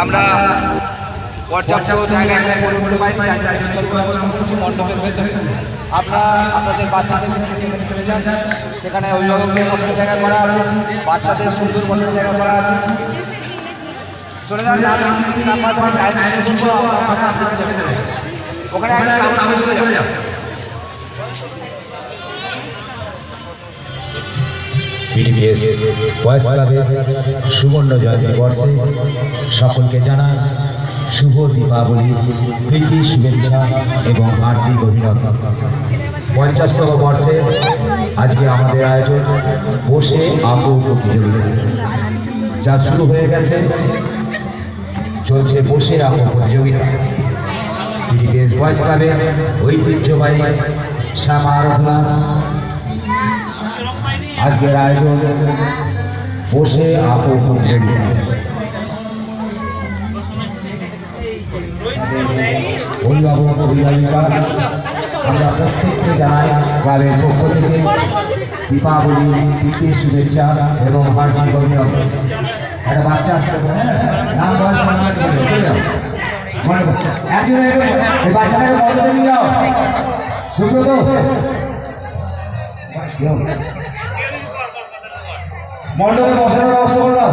আমরা পর্যাপ্ত জায়গায় করে উঠতে পারিনি মণ্ডপের আপনারা আপনাদের বাচ্চাদের চলে যান সেখানে অভিভাবকদের বসার জায়গা করা আছে বাচ্চাদের সুন্দর বসার জায়গা করা আছে চলে যান আর যদি না বিডিপিএস বয়স ক্লাবের সুবর্ণ জয়ন্তী বর্ষে সকলকে জানান শুভ দীপাবলি, প্রীতি, শুভেচ্ছা এবং হার্দিক অভিনন্দন। পঞ্চাশতম বর্ষে আজকে আমাদের আয়োজন বসে আঁকো প্রতিযোগিতা। যা শুরু হয়ে গেছে, চলছে বসে আঁকো প্রতিযোগিতা। বিডিপিএস বয়স ক্লাবের ঐতিহ্যবাহী শ্যামা আরাধনা আজকের আয়োজন বসে আপো প্রতিযোগিতা অভিভাবক, অভিভাবিকা, আমরা প্রত্যেককে জানাই ক্লাবের পক্ষ থেকে দীপাবলি, প্রীতি, শুভেচ্ছা এবং হার্দিক একটা বাচ্চা এই বাচ্চাটাকে সুব্রত। মণ্ডপে বসানোর ব্যবস্থা করে দাও।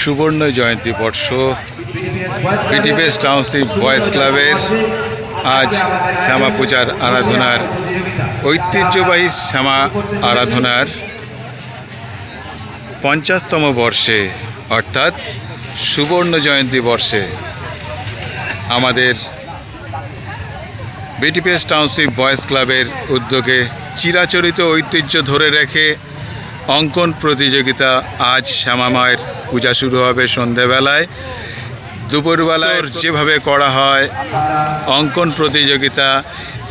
সুবর্ণ জয়ন্তী বর্ষ। বিটিপিএস টাউনশিপ বয়েজ ক্লাবের আজ শ্যামা পূজার আরাধনার ঐতিহ্যবাহী শ্যামা আরাধনার পঞ্চাশতম বর্ষে, অর্থাৎ সুবর্ণ জয়ন্তী বর্ষে, আমাদের বিটিপিএস টাউনশিপ বয়েজ ক্লাবের উদ্যোগে চিরাচরিত ঐতিহ্য ধরে রেখে অঙ্কন প্রতিযোগিতা আজ শ্যামামায়ের পূজা শুরু হবে সন্ধেবেলায়। দুপুরবেলায় যেভাবে করা হয়, অঙ্কন প্রতিযোগিতা,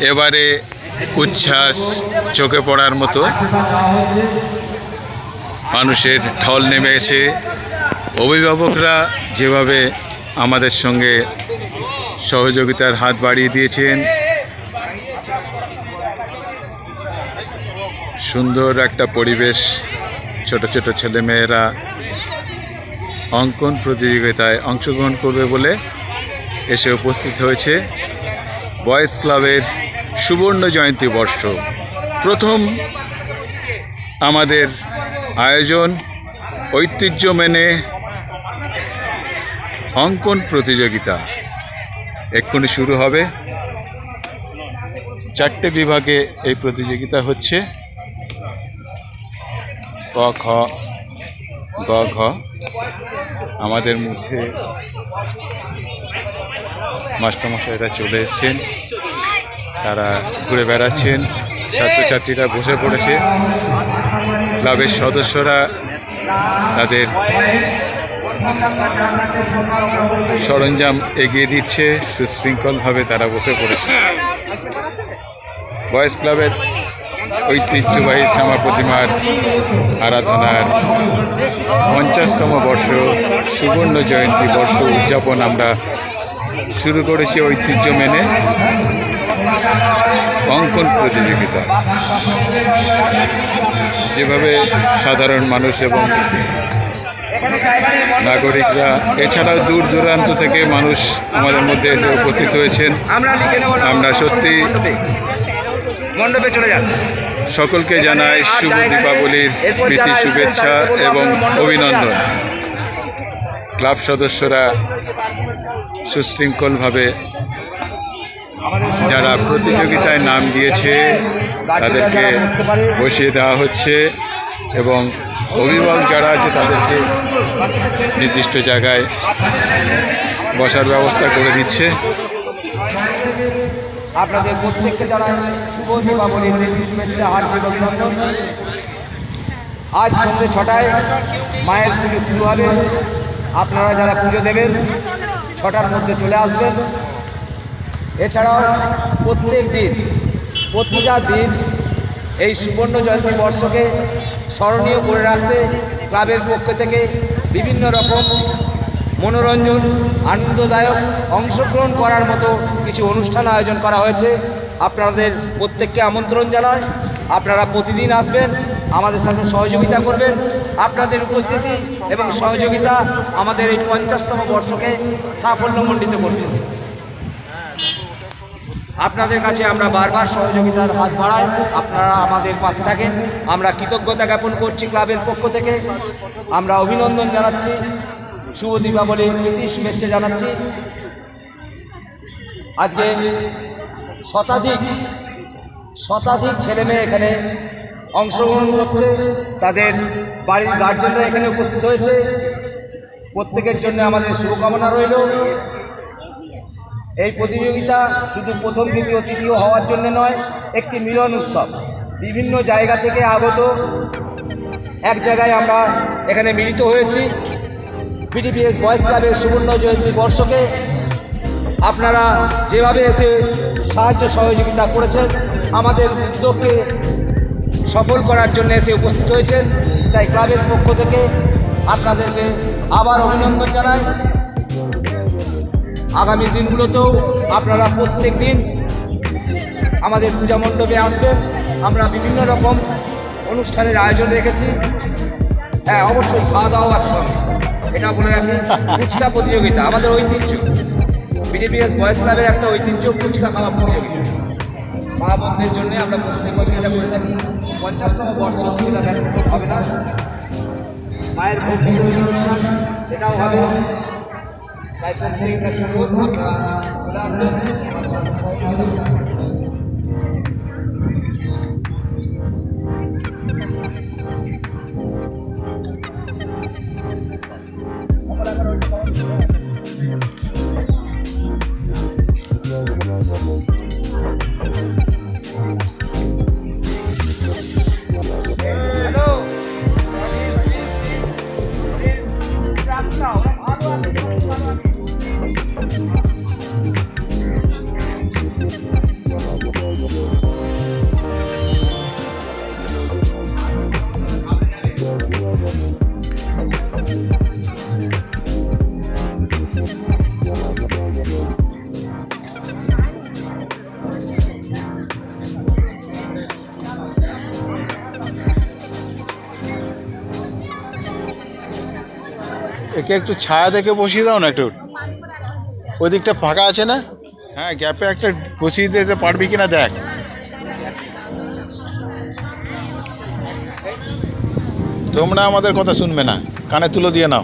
এবারে উচ্ছ্বাস চোখে পড়ার মতো। মানুষের ঢল নেমে এসে অভিভাবকরা যেভাবে আমাদের সঙ্গে সহযোগিতার হাত বাড়িয়ে দিয়েছেন, সুন্দর একটা পরিবেশ, ছোট ছোট ছেলেমেয়েরা অঙ্কন প্রতিযোগিতায় অংশগ্রহণ করবে বলে এসে উপস্থিত হয়েছে। বয়েজ ক্লাবের সুবর্ণ জয়ন্তী বর্ষ। প্রথম আমাদের আয়োজন, ঐতিহ্য মেনে অঙ্কন প্রতিযোগিতা। এক্ষুনি শুরু হবে। চারটে বিভাগে এই প্রতিযোগিতা হচ্ছে। ক, খ, গ, ঘ। আমাদের মধ্যে মাস্টারমশাইরা চলে এসছেন। তারা ঘুরে বেড়াচ্ছেন। ছাত্রছাত্রীরা বসে পড়েছে। ক্লাবের সদস্যরা তাদের সরঞ্জাম এগিয়ে দিচ্ছে। সুশৃঙ্খলভাবে তারা বসে পড়েছে। বয়েজ ক্লাবের ঐতিহ্যবাহী শ্যামা প্রতিমার আরাধনার পঞ্চাশতম বর্ষ, সুবর্ণ জয়ন্তী বর্ষ উদযাপন আমরা শুরু করেছি ঐতিহ্য মেনে। অঙ্কন প্রতিযোগিতা। যেভাবে সাধারণ মানুষ এবং নাগরিকরা এছাড়াও দূর দূরান্ত থেকে মানুষ আমাদের মধ্যে এসে উপস্থিত হয়েছেন। আমরা সত্যি মণ্ডপে মণ্ডপে চলে যান। সকলকে জানাই শুভ দীপাবলির প্রীতি শুভেচ্ছা এবং অভিনন্দন। ক্লাব সদস্যরা সুশৃঙ্খলভাবে যারা প্রতিযোগিতায় নাম দিয়েছে, তাদেরকে বসিয়ে দেওয়া হচ্ছে এবং অভিভাবক যারা আছে, তাদেরকে নির্দিষ্ট জায়গায় বসার ব্যবস্থা করে দিচ্ছে। আপনাদের প্রত্যেককে শুভ শুভেচ্ছা, হার্দিক অভিনন্দন। আজ সন্ধ্যে ছটায় মায়ের পুজো শুরু হবে। আপনারা যারা পুজো দেবেন, ছটার মধ্যে চলে আসবেন। এছাড়াও প্রত্যেক দিন, প্রতিটা দিন এই সুবর্ণ জয়ন্তী বর্ষকে স্মরণীয় করে রাখতে ক্লাবের পক্ষ থেকে বিভিন্ন রকম মনোরঞ্জন, আনন্দদায়ক অংশগ্রহণ করার মতো কিছু অনুষ্ঠান আয়োজন করা হয়েছে। আপনাদের প্রত্যেককে আমন্ত্রণ জানাই। আপনারা প্রতিদিন আসবেন, আমাদের সাথে সহযোগিতা করবেন। আপনাদের উপস্থিতি এবং সহযোগিতা আমাদের এই পঞ্চাশতম বর্ষকে সাফল্যমণ্ডিত করবে। আপনাদের কাছে আমরা বারবার সহযোগিতার হাত বাড়াই। আপনারা আমাদের পাশে থাকেন। আমরা কৃতজ্ঞতা জ্ঞাপন করছি ক্লাবের পক্ষ থেকে। আমরা অভিনন্দন জানাচ্ছি। শুভ দীপাবলির প্রীতি শুভেচ্ছা জানাচ্ছি। আজকে শতাধিক শতাধিক ছেলে মেয়ে এখানে অংশগ্রহণ করছে। তাদের বাড়ির গার্জেনরা এখানে উপস্থিত হয়েছে। প্রত্যেকের জন্য আমাদের শুভকামনা রইল। এই প্রতিযোগিতা শুধু প্রথম, দ্বিতীয়, তৃতীয় হওয়ার জন্য নয়, একটি মিলন উৎসব। বিভিন্ন জায়গা থেকে আগত এক জায়গায় আমরা এখানে মিলিত হয়েছি। বিডিপিএস বয়েজ ক্লাবের সুবর্ণ জয়ন্তী বর্ষকে আপনারা যেভাবে এসে সাহায্য সহযোগিতা করেছেন, আমাদের উদ্যোগকে সফল করার জন্য এসে উপস্থিত হয়েছেন। তাই ক্লাবের পক্ষ থেকে আপনাদেরকে আবার অভিনন্দন জানাই। আগামী দিনগুলোতেও আপনারা প্রত্যেক দিন আমাদের পূজা মণ্ডপে আসবেন। আমরা বিভিন্ন রকম অনুষ্ঠানের আয়োজন রেখেছি। হ্যাঁ অবশ্যই খাওয়া দাওয়া আছে এটা বলে রাখি, ফুচকা প্রতিযোগিতা, আমাদের ঐতিহ্য। বিডিপিএস বয়েস ক্লাবের একটা ঐতিহ্য, ফুচকা খাওয়া প্রতিযোগিতা। মা বোনদের জন্য আমরা প্রত্যেক বছর এটা করে থাকি। পঞ্চাশতম বর্ষ সেটা ব্যতিক্রম হবে না। মায়ের ভোগ বিতরণ অনুষ্ঠান, সেটাও হবে। তাই প্রত্যেকের একে একটু ছায়া দেখে বসিয়ে দাও না একটু। ওই দিকটা ফাঁকা আছে না? হ্যাঁ গ্যাপে একটা বসিয়ে দিতে পারবি কি না দেখ। তোমরা আমাদের কথা শুনবে না। কানে তুলো দিয়ে নাও।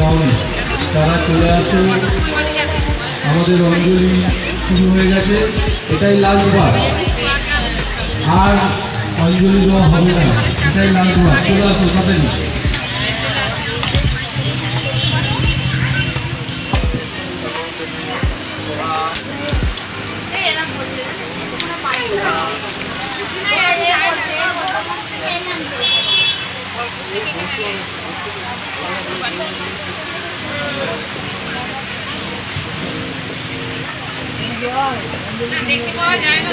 অঞ্জলি তারা চলে আসো। আমাদের অঞ্জলি শুরু হয়ে গেছে। এটাই লাস্ট বার। আর অঞ্জলি দেওয়া হবে না। এটাই লাস্ট বার। চলে আসো তাড়াতাড়ি দেখতে পাওয়া যায় না